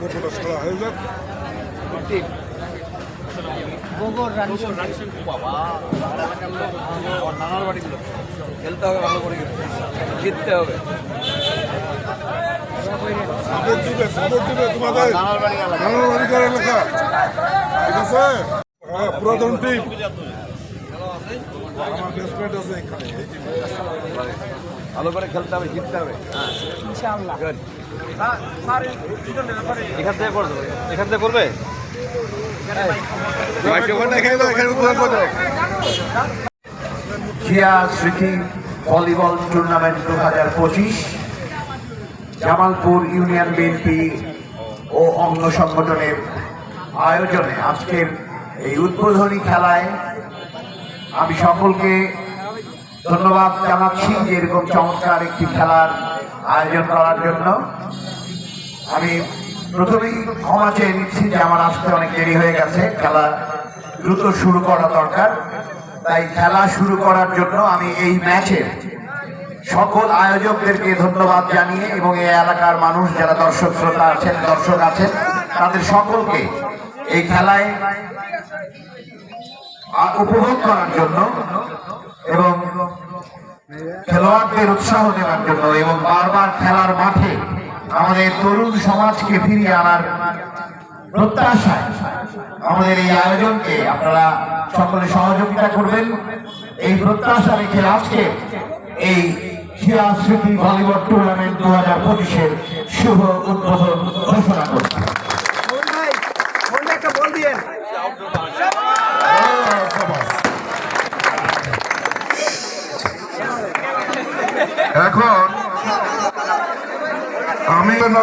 হয়ে যাক। নানার বাড়িগুলো। খেলতে হবে ভালো করে জিততে হবে। সাপোর্ট দিবে সাপোর্ট দিবে তোমাদের। নানার বাড়ি এলাকা। নানার বাড়িকার এলাকা। ঠিক আছে? হ্যাঁ পুরাতন টিম আমার বেসমেন্ট আছে এখানে। ভালো করে খেলতে হবে জিততে হবে। ইনশাআল্লাহ. এখান থেকে করবে ভলিবল টুর্নামেন্ট দু হাজার পঁচিশ, জামালপুর ইউনিয়ন বিএনপি ও অঙ্গ সংগঠনের আয়োজনে আজকের এই উদ্বোধনী খেলায় আমি সকলকে ধন্যবাদ জানাচ্ছি যে এরকম চমৎকার একটি খেলার আয়োজন করার জন্য। আমি প্রথমেই ক্ষমা চেয়ে নিচ্ছি যে আমার আসতে অনেক দেরি হয়ে গেছে, খেলা দ্রুত শুরু করা দরকার। তাই খেলা শুরু করার জন্য আমি এই ম্যাচের সকল আয়োজকদেরকে ধন্যবাদ জানিয়ে এবং এই এলাকার মানুষ, যারা দর্শক শ্রোতা আছেন, দর্শক আছেন, তাদের সকলকে এই খেলায় উপভোগ করার জন্য এবং খেলোয়াড়দের উৎসাহ দেওয়ার জন্য এবং বারবার খেলার মাঠে আমাদের তরুণ সমাজকে ফিরিয়ে আনার প্রত্যাশায় আমাদের এই আয়োজনকে আপনারা সকলে সহযোগিতা করবেন। এই প্রত্যাশা রেখে আজকে এই শিয়া স্মৃতি ভলিবল টুর্নামেন্ট দু হাজার পঁচিশের শুভ উদ্বোধন ঘোষণা করছি। এখন আমি হ্যালো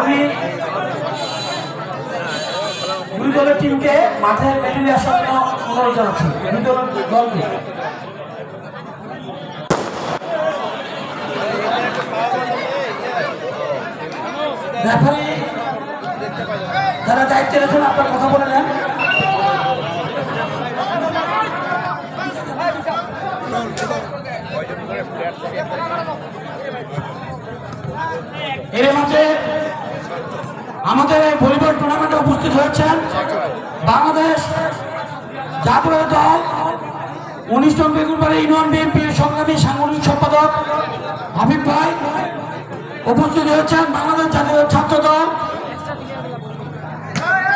আমি দুই দলের টিমকে মাঠে মেটে আসার জন্য অনুরোধ জানাচ্ছি দলকে। যারা দায়িত্বে রয়েছেন, আপনার কথা বলে নেন। এর মাঝে আমাদের এই ভলিবল টুর্নামেন্টে উপস্থিত হয়েছেন বাংলাদেশ জাতীয় দল। উনিশ জন বেগুনবাড়ি ইউনিয়ন বিএনপির সংগ্রামী সাংগঠনিক সম্পাদক হাবিব ভাই উপস্থিত হয়েছেন বাংলাদেশ জাতীয় ছাত্র দল।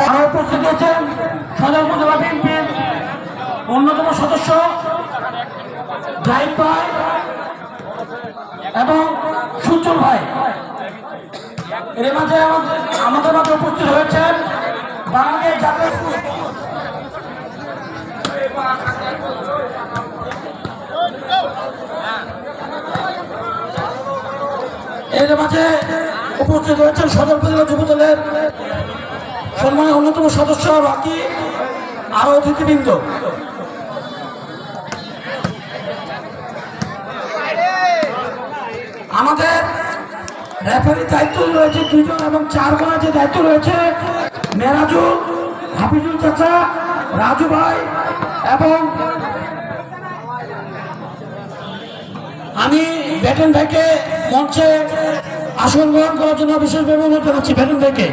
আরও উপস্থিত হয়েছেন সদর উপজেলা বিএনপির অন্যতম সদস্য জাহিদ ভাই এবং সুচল ভাই। এর মাঝে আমাদের মাঝে উপস্থিত হয়েছেন বাংলাদেশ জাতীয় এর মাঝে উপস্থিত হয়েছেন সদর উপজেলা যুব সম্মানের অন্যতম সদস্য বাকি আরও অতিথিবৃন্দ। আমাদের রেফারির দায়িত্ব রয়েছে দুজন এবং চার জনের যে দায়িত্ব রয়েছে মেরাজুল হাফিজুল চাচা, রাজু ভাই এবং আমি ব্যাটন ভাইকে মঞ্চে আসন গ্রহণ করার জন্য বিশেষভাবে অনুরোধ জানাচ্ছি। ব্যাটন ভাইকে।